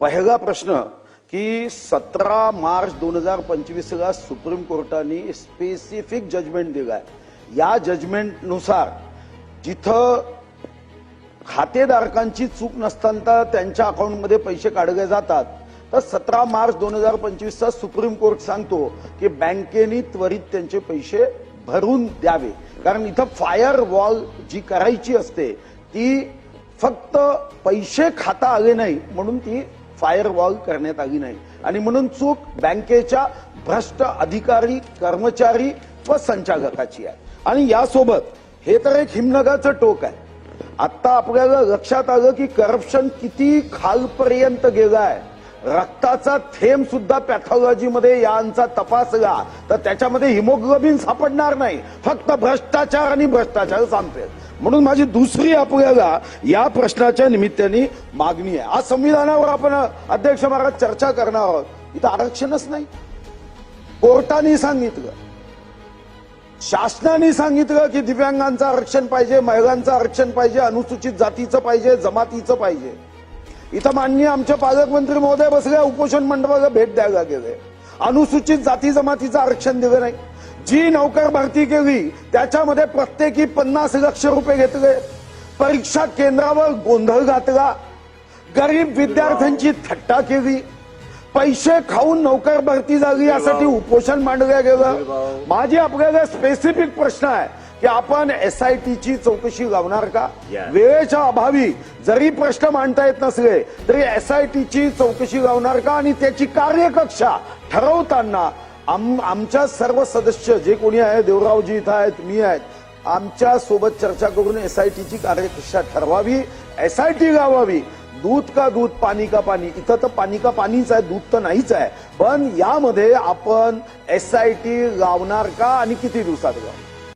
पहिला प्रश्न की सतरा मार्च दोन हजार पंचवीसला सुप्रीम कोर्टाने स्पेसिफिक जजमेंट दिलाय. या जजमेंटनुसार जिथं खातेधारकांची चूक नसताना त्यांच्या अकाउंटमध्ये पैसे काढले जातात तर सतरा मार्च दोन हजार पंचवीसचा सुप्रीम कोर्ट सांगतो की बँकेनी त्वरित त्यांचे पैसे भरून द्यावे. कारण इथं फायर वॉल जी करायची असते ती फक्त पैसे खाता आले नाही म्हणून ती फायर वॉल करण्यात आली नाही. आणि म्हणून चूक बँकेच्या भ्रष्ट अधिकारी कर्मचारी व संचालकाची आहे. आणि यासोबत हे तर एक हिमनगाचं टोक आहे. आता आपल्याला लक्षात आलं की करप्शन किती खालपर्यंत गेलाय. रक्ताचा थेंब सुद्धा पॅथॉलॉजीमध्ये यांचा तपासला तर त्याच्यामध्ये हिमोग्लोबिन सापडणार नाही. फक्त भ्रष्टाचार आणि भ्रष्टाचार सांगते म्हणून माझी दुसरी आपल्याला या प्रश्नाच्या निमित्ताने मागणी आहे. आज संविधानावर आपण अध्यक्ष महाराज चर्चा करणार आहोत. इथं आरक्षणच नाही. कोर्टाने सांगितलं. शासनाने सांगितलं की दिव्यांगांचं आरक्षण पाहिजे महिलांचं आरक्षण पाहिजे अनुसूचित जातीचं पाहिजे जमातीचं पाहिजे. इथं माननीय आमच्या पालकमंत्री महोदय बसल्या उपोषण मंडळाला भेट द्यायला गेले. अनुसूचित जाती जमातीचं आरक्षण दिलं नाही. जी नौकर भरती केली त्याच्यामध्ये प्रत्येकी पन्नास लक्ष रुपये घेतले. परीक्षा केंद्रावर गोंधळ घातला. गरीब विद्यार्थ्यांची थट्टा केली. पैसे खाऊन नौकर भरती झाली यासाठी उपोषण मांडलं गेलं. माझी आपल्याला स्पेसिफिक प्रश्न आहे की आपण एसआयटीची चौकशी लावणार का? Yes. वेळेच्या अभावी जरी प्रश्न मांडता येत नसले तरी एसआयटीची चौकशी लावणार का? आणि त्याची कार्यकक्षा ठरवताना आम- आमच्या सर्व सदस्य जे कोणी आहे देवरावजी इथं आहेत मी आहेत आमच्यासोबत चर्चा करून एसआयटीची कार्यकक्षा ठरवावी एसआयटी गावावी. दूध का दूध पाणी का पाणी. इथं तर पाणी का पाणीच आहे दूध तर नाहीच आहे. पण यामध्ये आपण एसआयटी लावणार का आणि किती दिवसात लावणार?